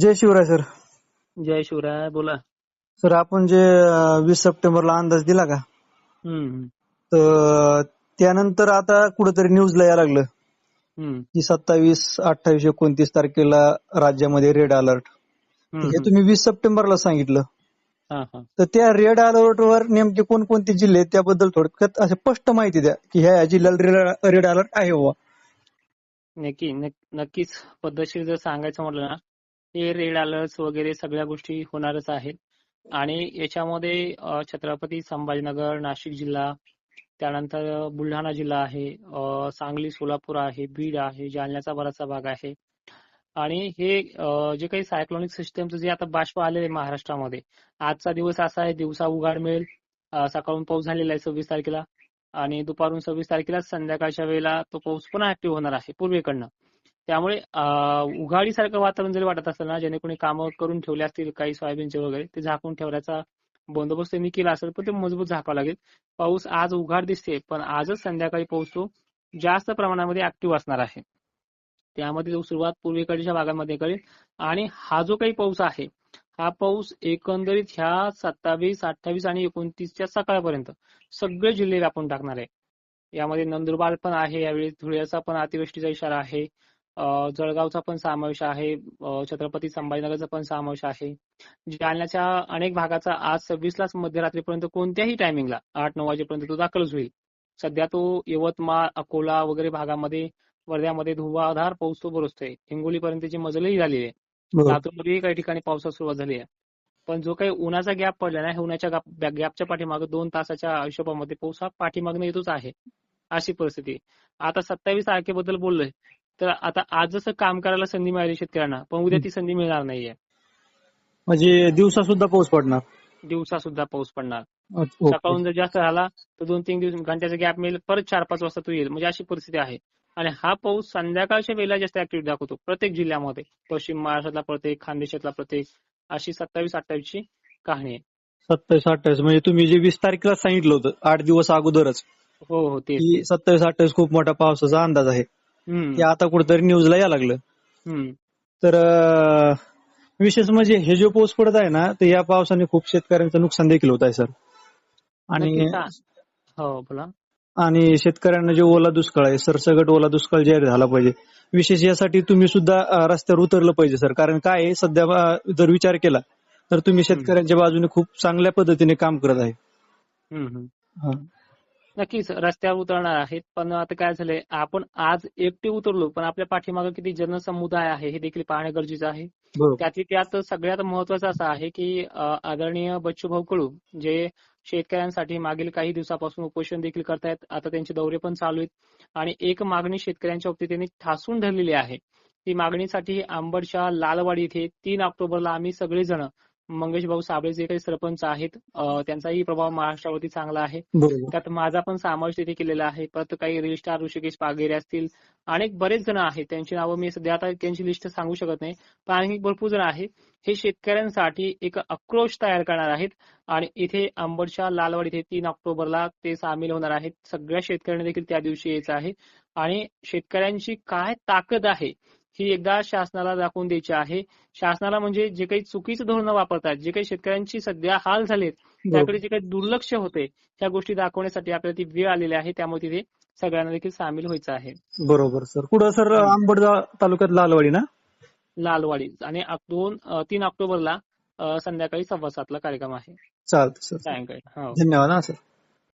जय Shivray sir. जय शिवराय बोला. Sir आपण जे वीस सप्टेंबरला अंदाज दिला का? तर त्यानंतर आता कुठेतरी न्यूजला यायला लागलं. की सत्तावीस अठ्ठावीस एकोणतीस तारखेला राज्यामध्ये रेड अलर्ट. हे तुम्ही वीस सप्टेंबरला सांगितलं. तर त्या रेड अलर्ट वर नेमके कोणकोणते जिल्हे त्याबद्दल थोडक्यात असं स्पष्ट माहिती द्या की ह्या ह्या जिल्ह्याला रेड अलर्ट आहे नक्की नक- नक्कीच पद्धतशीर जर सांगायचं म्हटलं ना हे रेड अलर्ट वगैरे सगळ्या गोष्टी होणारच आहेत. आणि याच्यामध्ये छत्रपती संभाजीनगर नाशिक जिल्हा त्यानंतर बुलढाणा जिल्हा आहे सांगली सोलापूर आहे बीड आहे जालन्याचा बराचसा भाग आहे. आणि हे जे काही सायक्लोनिक सिस्टमचं जे आता बाष्प आले महाराष्ट्रामध्ये आजचा दिवस असा आहे दिवसा उघाड मिळेल. सकाळून पाऊस झालेला आहे सव्वीस तारखेला आणि दुपारून सव्वीस तारखेला संध्याकाळच्या वेळेला तो पाऊस पुन्हा ऍक्टिव्ह होणार आहे पूर्वेकडनं. त्यामुळे उघाडीसारखं वातावरण जरी वाटत असेल ना ज्याने कोणी कामं करून ठेवले असतील काही सोयाबीनचे वगैरे ते झाकून ठेवण्याचा बंदोबस्त त्यांनी केला असेल पण ते मजबूत झाकावं लागेल. पाऊस आज उघाड दिसते पण आजच संध्याकाळी पाऊस तो जास्त प्रमाणामध्ये ऍक्टिव्ह असणार आहे. त्यामध्ये जो सुरुवात पूर्वेकडच्या भागामध्ये करेल. आणि हा जो काही पाऊस आहे हा पाऊस एकंदरीत ह्या सत्तावीस अठ्ठावीस आणि एकोणतीसच्या सकाळपर्यंत सगळे जिल्हे व्यापून टाकणार आहे. यामध्ये नंदुरबार पण आहे यावेळी धुळ्याचा पण अतिवृष्टीचा इशारा आहे. जळगावचा पण समावेश आहे छत्रपती संभाजीनगरचा पण समावेश आहे. जालन्याच्या अनेक भागाचा आज सव्वीसलाच मध्यरात्रीपर्यंत कोणत्याही टायमिंगला आठ नऊ वाजेपर्यंत तो दाखलच होईल. सध्या तो यवतमाळ अकोला वगैरे भागामध्ये वर्ध्यामध्ये धुवाधार पाऊस तो बरसतोय. हिंगोलीपर्यंतची मजलही झालेली आहे. बरोबर. लातूरमध्येही काही ठिकाणी पावसाला सुरुवात झाली आहे. पण जो काही उन्हाचा गॅप पडला ना उन्हाच्या गॅप- गॅपच्या पाठीमागे दोन तासाच्या हिशोबामध्ये पाऊस हा पाठीमागनं येतोच आहे. अशी परिस्थिती. आता सत्तावीस तारखेबद्दल बोललोय. तर आता आज जसं काम करायला संधी मिळाली शेतकऱ्यांना पण उद्या ती संधी मिळणार नाहीये. म्हणजे दिवसा सुद्धा पाऊस पडणार? दिवसा सुद्धा पाऊस पडणार. सकाळून जर जास्त झाला तर दोन तीन दिवस घंट्याचा गॅप मिळेल परत चार पाच वाजता तो येईल. म्हणजे अशी परिस्थिती आहे. आणि हा पाऊस संध्याकाळच्या वेळेला जास्त ऍक्टिव्हिटी दाखवतो प्रत्येक जिल्ह्यामध्ये. पश्चिम महाराष्ट्रातला प्रत्येक खानदेशातला प्रत्येक अशी सत्तावीस अठ्ठावीस ची कहाणी आहे. सत्तावीस अठ्ठावीस म्हणजे तुम्ही जे वीस तारखेला सांगितलं होतं आठ दिवस अगोदरच हो हो की सत्तावीस अठ्ठावीस खूप मोठा पावसाचा अंदाज आहे. ते आता कुठेतरी न्यूजला यायला लागलं. तर विशेष म्हणजे हे जो पाऊस पडत आहे ना तर या पावसाने खूप शेतकऱ्यांचं नुकसान देखील होत आहे सर आणि हा. हो बोला आणि शेतकऱ्यांना जे ओला दुष्काळ आहे सरसगट ओला दुष्काळ जाहीर झाला पाहिजे विशेष यासाठी तुम्ही सुद्धा रस्त्यावर उतरलं पाहिजे सर कारण काय सध्या जर विचार केला तर तुम्ही शेतकऱ्यांच्या बाजूने खूप चांगल्या पद्धतीने काम करत आहे. हा. नक्कीच रस्त्यावर उतरणार आहेत. पण आता काय झालंय आपण आज एकटे उतरलो पण आपल्या पाठीमागे किती जनसमुदाय आहे हे देखील पाहणे गरजेचं आहे. त्यातली त्यात सगळ्यात महत्वाचं असं आहे की आदरणीय बच्चूभाऊ कडू जे शेतकऱ्यांसाठी मागील काही दिवसापासून उपोषण देखील करतायत आता त्यांचे दौरे पण चालू आहेत. आणि एक मागणी शेतकऱ्यांच्या बाबतीत त्यांनी ठासून धरलेली आहे. ती मागणीसाठी आंबडच्या लालवाडी इथे तीन ऑक्टोबरला आम्ही सगळेजण मंगेश भाऊ साबळे जे काही सरपंच आहेत त्यांचाही प्रभाव महाराष्ट्रावरती चांगला आहे. त्यात माझा पण समावेश तिथे केलेला आहे. परत काही रील स्टार ऋषिकेश पागेरे असतील अनेक बरेच जण आहेत. त्यांची नावं मी सध्या आता त्यांची लिस्ट सांगू शकत नाही. पण आणखी भरपूर जण आहेत. हे शेतकऱ्यांसाठी एक आक्रोश तयार करणार आहेत आणि इथे अंबडच्या लालवाड इथे तीन ऑक्टोबरला ते सामील होणार आहेत. सगळ्या शेतकऱ्यांना देखील त्या दिवशी यायचं आहे. आणि शेतकऱ्यांची काय ताकद आहे ही एकदा शासनाला दाखवून द्यायची आहे. शासनाला म्हणजे जे काही चुकीचं धोरणं वापरतात जे काही शेतकऱ्यांची सध्या हाल झालेत त्याकडे जे काही दुर्लक्ष होते त्या गोष्टी दाखवण्यासाठी आपल्याला ती वेळ आलेली आहे. त्यामुळे तिथे सगळ्यांना देखील सामील व्हायचं आहे. बरोबर सर. कुठं सर आंबडजा तालुक्यात लालवाडी ना? लालवाडी. आणि दोन तीन ऑक्टोबरला संध्याकाळी सव्वा सातला कार्यक्रम आहे. चालतं सर. सायंकाळी. हो. धन्यवाद हा सर.